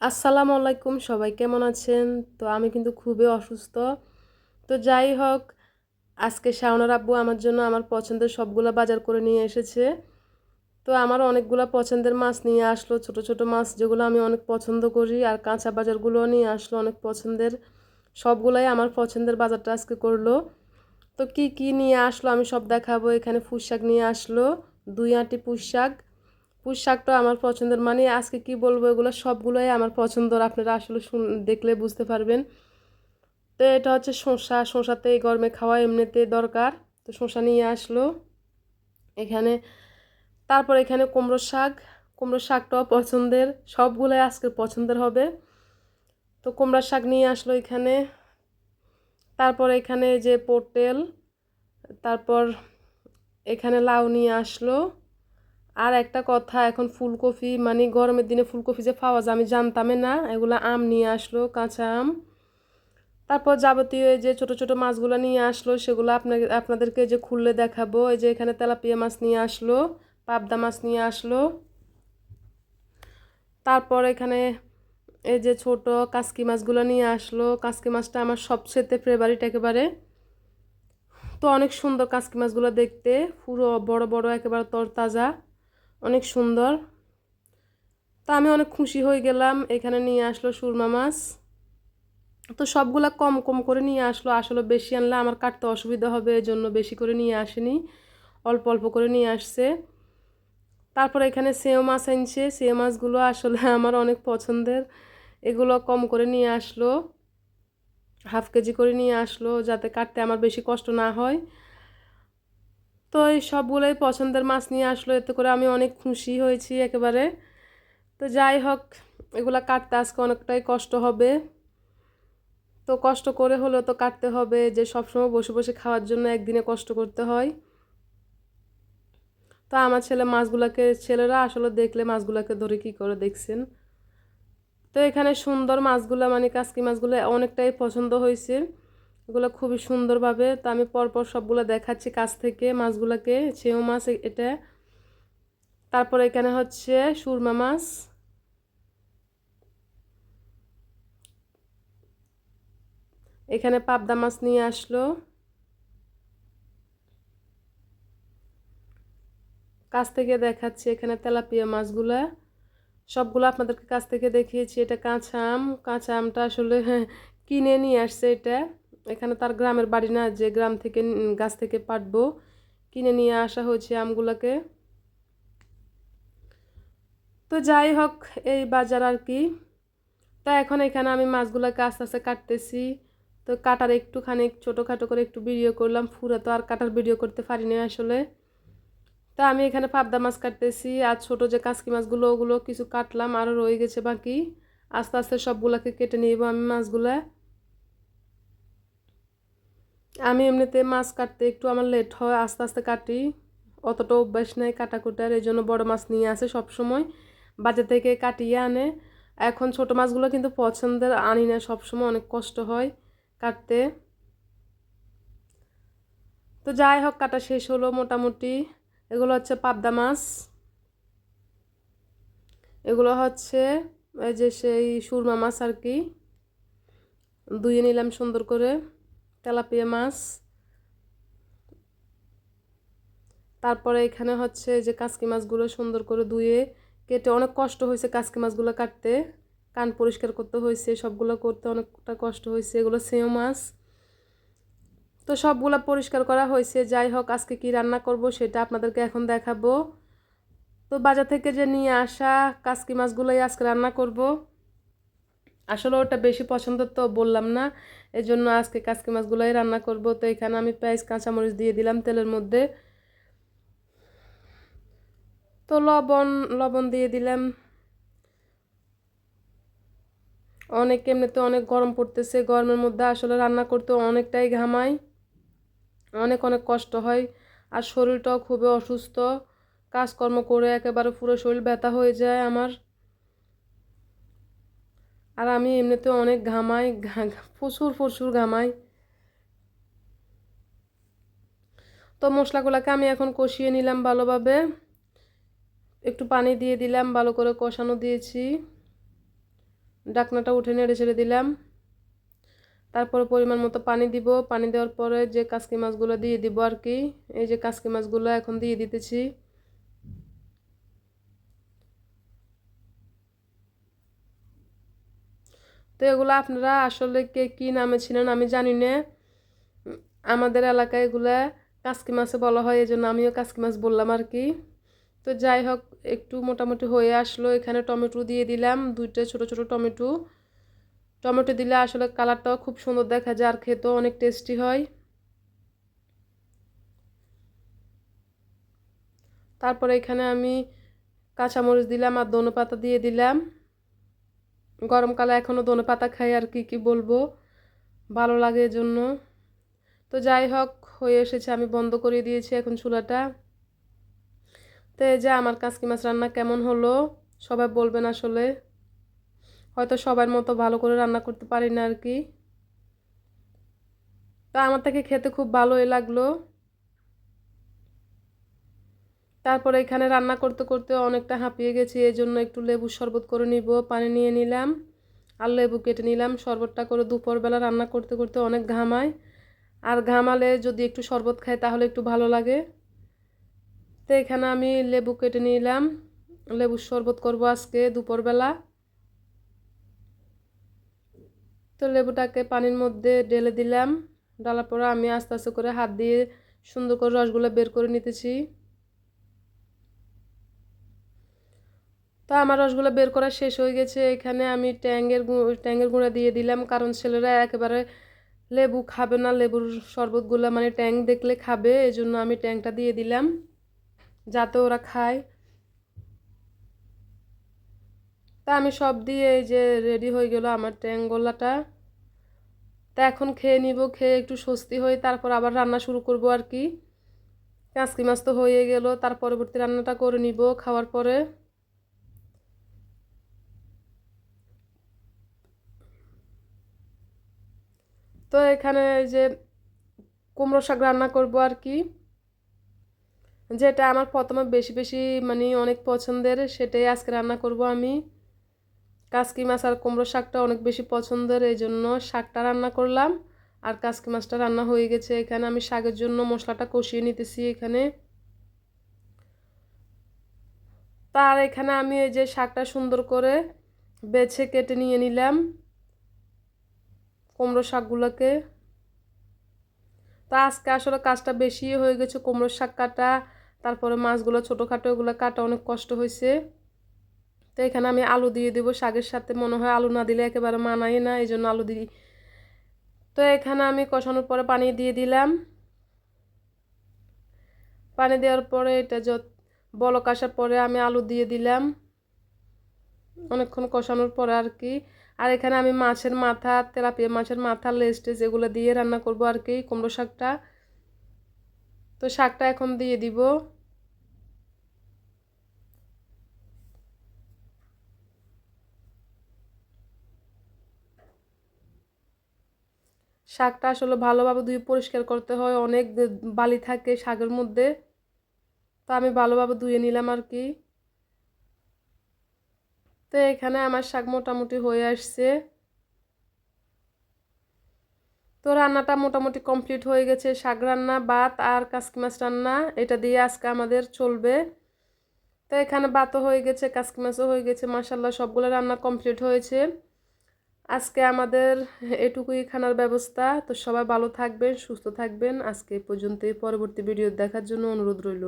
আসসালামু আলাইকুম, সবাই কেমন আছেন? তো আমি কিন্তু খুবই অসুস্থ। তো যাই হোক, আজকে শাওনার আব্বু আমার জন্য আমার পছন্দের সবগুলো বাজার করে নিয়ে এসেছে। তো আমার অনেকগুলো পছন্দের মাছ নিয়ে আসলো, ছোট ছোট মাছ যেগুলো আমি অনেক পছন্দ করি, আর কাঁচা বাজারগুলোও নিয়ে আসলো অনেক পছন্দের। সবগুলাই আমার পছন্দের বাজারটা আজকে করল। তো কি কি নিয়ে আসলো আমি সব দেখাবো। এখানে পুঁই নিয়ে আসলো, দুই আঁটি পুঁই পুঁই শাকটা আমার পছন্দের। মানে আজকে কি বলব, এগুলো সবগুলোই আমার পছন্দর আপনারা আসলে শুন, দেখলে বুঝতে পারবেন। তো এটা হচ্ছে শসা। শসাতে এই গরমে খাওয়া এমনিতে দরকার। তো শসা নিয়ে আসলো। এখানে, তারপর এখানে কুমড়ো শাক। কুমড়ো শাকটাও পছন্দের। সবগুলোই আজকে পছন্দের হবে। তো কুমড়া শাক নিয়ে আসলো এখানে। তারপর এখানে যে পোটেল, তারপর এখানে লাউ নিয়ে আসলো। আর একটা কথা, এখন ফুলকপি মানে গরমের দিনে ফুলকপি যে পাওয়া যায় আমি জানতামই না, এগুলো আম নিয়ে আসলো, কাঁচা আম। তারপর যাবতীয় এই যে ছোট ছোট মাছগুলো নিয়ে আসলো, সেগুলো আপনাকে আপনাদেরকে যে খুললে দেখাবো। এই যে এখানে তেলাপিয়া মাছ নিয়ে আসলো, পাবদা মাছ নিয়ে আসলো। তারপর এখানে এই যে ছোট কাসকি মাছগুলো নিয়ে আসলো। কাসকি মাছটা আমার সবচেয়ে ফেভারিট একেবারে। তো অনেক সুন্দর কাসকি মাছগুলো দেখতে, পুরো বড় বড়, একেবারে তরতাজা। অনেক সুন্দর। তা আমি অনেক খুশি হয়ে গেলাম, এখানে নিয়ে আসলো সুরমা মাছ। তো সবগুলা কম কম করে নিয়ে আসলো, আসলে বেশি আনলে আমার কাটতে অসুবিধা হবে এই জন্য বেশি করে নিয়ে আসেনি, অল্প অল্প করে নিয়ে আসছে। তারপর এখানে সেও মাছ আনছে, সেও মাছগুলো আসলে আমার অনেক পছন্দের, এগুলো কম করে নিয়ে আসলো, হাফ কেজি করে নিয়ে আসলো, যাতে কাটতে আমার বেশি কষ্ট না হয়। তো এই সবগুলোই পছন্দের মাছ নিয়ে আসলো, এতে করে আমি অনেক খুশি হয়েছি একেবারে। তো যাই হোক, এগুলা কাটতে আজকে অনেকটাই কষ্ট হবে। তো কষ্ট করে হলেও তো কাটতে হবে, যে সবসময় বসে বসে খাওয়ার জন্য একদিনে কষ্ট করতে হয়। তো আমার ছেলে মাছগুলোকে, ছেলেরা আসলে দেখলে মাছগুলোকে ধরে কি করে দেখছেন? তো এখানে সুন্দর মাছগুলো মানে কাসকি মাছগুলো অনেকটাই পছন্দ হয়েছে। এগুলো খুবই সুন্দরভাবে। তো আমি পরপর সবগুলো দেখাচ্ছি কাছ থেকে মাছগুলোকে ছেও মাছ এটা। তারপর এখানে হচ্ছে সুরমা মাছ। এখানে পাবদা মাছ নিয়ে আসলো। কাছ থেকে দেখাচ্ছি এখানে তেলাপিয়া মাছগুলা। সবগুলো আপনাদেরকে কাছ থেকে দেখিয়েছি। এটা কাঁচা আম। কাঁচা আমটা আসলে কিনে নিয়ে আসছে এটা। এখানে তার গ্রামের বাড়ি না, যে গ্রাম থেকে গাছ থেকে পাটবো, কিনে নিয়ে আসা হয়েছে আমগুলোকে। তো যাই হোক, এই বাজার আর কি। তা এখন এখানে আমি মাছগুলোকে আস্তে আস্তে কাটতেছি। তো কাটার একটুখানি, ছোটোখাটো করে একটু ভিডিও করলাম। ফুরা তো আর কাটার ভিডিও করতে পারিনি আসলে। তা আমি এখানে পাবদা মাছ কাটতেছি, আর ছোট যে কাসকি মাছগুলো, ওগুলো কিছু কাটলাম আরও রয়ে গেছে বাকি। আস্তে আস্তে সবগুলোকে কেটে নিব আমি মাছগুলা। আমি এমনিতে মাছ কাটতে একটু আমার লেট হয়, আস্তে আস্তে কাটি। অতটা অভ্যাস নেই কাটাকুটার, এই জন্য বড়ো মাছ নিয়ে আসে সবসময়। বাজার থেকে কাটিয়ে আনে। এখন ছোট মাছগুলো কিন্তু পছন্দের, আনি না, সবসময় অনেক কষ্ট হয় কাটতে। তো যাই হোক, কাটা শেষ হলো মোটামুটি। এগুলো হচ্ছে পাবদা মাছ। এগুলো হচ্ছে, এই যে সেই সুরমা মাছ আর কি। ধুয়ে নিলাম সুন্দর করে। তেলাপিয়া মাছ। তারপরে এখানে হচ্ছে যে কাসকি মাছগুলো সুন্দর করে ধুয়ে কেটে অনেক কষ্ট হয়েছে কাসকি মাছগুলো কাটতে। কান পরিষ্কার করতে হয়েছে, সবগুলো করতে অনেকটা কষ্ট হয়েছে। এগুলো সেও মাছ। তো সবগুলো পরিষ্কার করা হয়েছে। যাই হোক, আজকে কি রান্না করব সেটা আপনাদেরকে এখন দেখাবো। তো বাজার থেকে যে নিয়ে আসা কাসকি মাছগুলোই আজকে রান্না করব। আসলে ওটা বেশি পছন্দ তো বললাম না। এই জন্য আজকে কাসকি মাছগুলোই রান্না করব। তো এখানে আমি পেঁয়াজ, কাঁচামরিচ দিয়ে দিলাম তেলের মধ্যে। তো লবণ লবণ দিয়ে দিলাম। অনেক এমনিতে অনেক গরম পড়তেছে। গরমের মধ্যে আসলে রান্না করতে অনেকটাই ঘামাই। অনেক অনেক কষ্ট হয়। আর শরীরটাও খুবই অসুস্থ। কাজকর্ম করে একেবারে পুরো শরীর ব্যথা হয়ে যায় আমার। আর আমি এমনিতে অনেক ঘামাই প্রচুর প্রচুর ঘামাই। তো মশলাগুলোকে আমি এখন কষিয়ে নিলাম ভালোভাবে। একটু পানি দিয়ে দিলাম, ভালো করে কষানো দিয়েছি। ডাকনাটা উঠে নেড়ে ছেড়ে দিলাম। তারপরে পরিমাণ মতো পানি দিব। পানি দেওয়ার পরে যে কাসকি মাছগুলো দিয়ে দিব আর কি, এই যে কাসকি মাছগুলো এখন দিয়ে দিতেছি। তো এগুলো আপনারা আসলে কে কী নামে ছিলেন আমি জানি না। আমাদের এলাকায় এগুলা কাসকি মাছে বলা হয় এই জন্য আমিও কাসকি মাছ বললাম আর কি। তো যাই হোক, একটু মোটামুটি হয়ে আসলো, এখানে টমেটো দিয়ে দিলাম, দুইটা ছোট ছোট টমেটো। টমেটো দিলে আসলে কালারটাও খুব সুন্দর দেখা যায় আর খেতেও অনেক টেস্টি হয়। তারপরে এখানে আমি কাঁচামরিচ দিলাম আর দোনো পাতা দিয়ে দিলাম। গরমকালে এখনও দোনো পাতা খাই আর কি কি বলব? ভালো লাগে এজন্য। তো যাই হোক, হয়ে এসেছে, আমি বন্ধ করে দিয়েছি এখন চুলাটা। তো এই যে আমার কাসকি মাছ রান্না কেমন হলো? সবাই বলবেন আসলে। হয়তো সবার মতো ভালো করে রান্না করতে পারি না আর কি। তো আমার থেকে খেতে খুব ভালোই লাগল। তারপরে এখানে রান্না করতে করতে অনেকটা হাঁপিয়ে গেছি, এই জন্য একটু লেবু শরবত করে নিব, পানি নিয়ে নিলাম, আর লেবু কেটে নিলাম, শরবতটা করে দুপুরবেলা রান্না করতে করতে অনেক ঘামায়, আর ঘামালে যদি একটু শরবত খাই তাহলে একটু ভালো লাগে। তো এখানে আমি লেবু কেটে নিলাম লেবুর শরবত করব আজকে দুপুরবেলা। তো লেবুটাকে পানির মধ্যে ঢেলে দিলাম ডালার পরে আমি আস্তে আস্তে করে হাত দিয়ে সুন্দর করে রসগুলো বের করে নিতেছি। তো আমার রসগুলো বের করা শেষ হয়ে গেছে। এখানে আমি ট্যাঙ্গের ট্যাঙ্গের গুঁড়া দিয়ে দিলাম, কারণ ছেলেরা একেবারে লেবু খাবে না, লেবুর শরবতগুলো মানে ট্যাং দেখলে খাবে এই জন্য আমি ট্যাংটা দিয়ে দিলাম, যাতে ওরা খায়। তা আমি সব দিয়ে এই যে রেডি হয়ে গেল আমার ট্যাং গোলাটা তা এখন খেয়ে নিব, খেয়ে একটু স্বস্তি হয়ে তারপর আবার রান্না শুরু করব আর কি। কাঁচকি মাছ তো হয়ে গেল, তার পরবর্তী রান্নাটা করে নিব খাওয়ার পরে। তো এখানে যে কুমড়ো শাক রান্না করব আর কি। যেটা আমার প্রথমে বেশি বেশি মানে অনেক পছন্দের, সেটাই আজকে রান্না করব আমি। কাসকি মাছ আর কুমড়ো শাকটা অনেক বেশি পছন্দের, এই জন্য শাকটা রান্না করলাম। আর কাসকি মাছটা রান্না হয়ে গেছে এখানে। আমি শাকের জন্য মশলাটা কষিয়ে নিতেছি এখানে। তার এখানে আমি এই যে শাকটা সুন্দর করে বেছে কেটে নিয়ে নিলাম। কুমড়ো শাকগুলোকে। তা আজকে আসলে কাজটা বেশি হয়ে গেছে কুমড়ো শাক কাটা, তারপরে মাছগুলো ছোটোখাটো ওগুলো কাটা অনেক কষ্ট হয়েছে। তো এখানে আমি আলু দিয়ে দেবো, শাকের সাথে মনে হয় আলু না দিলে একেবারে মানাই না এই জন্য আলু দিই। তো এখানে আমি কষানোর পরে পানি দিয়ে দিলাম। পানি দেওয়ার পরে এটা যত বলক আসার পরে আমি আলু দিয়ে দিলাম। অনেকক্ষণ কষানোর পরে আর কি আর এখানে আমি মাছের মাথা, তেলাপিয়া মাছের মাথা লেস্টেজ এগুলো দিয়ে রান্না করব আর কি, কুমড়ো শাকটা। তো শাকটা এখন দিয়ে দিব। শাকটা আসলে ভালোভাবে ধুয়ে পরিষ্কার করতে হয়, অনেক বালি থাকে শাকের মধ্যে। তো আমি ভালোভাবে ধুয়ে নিলাম আর কি। তো এখানে আমার শাক মোটামুটি হয়ে আসছে। তো রান্নাটা মোটামুটি কমপ্লিট হয়ে গেছে। শাক রান্না, ভাত আর কাসকি মাছ রান্না, এটা দিয়ে আজকে আমাদের চলবে। তো এখানে ভাতও হয়ে গেছে, কাসকি মাছও হয়ে গেছে মাসাল্লাহ সবগুলো রান্না কমপ্লিট হয়েছে। আজকে আমাদের এটুকুই খানার ব্যবস্থা। তো সবাই ভালো থাকবেন, সুস্থ থাকবেন। আজকে পর্যন্ত পরবর্তী ভিডিও দেখার জন্য অনুরোধ রইল।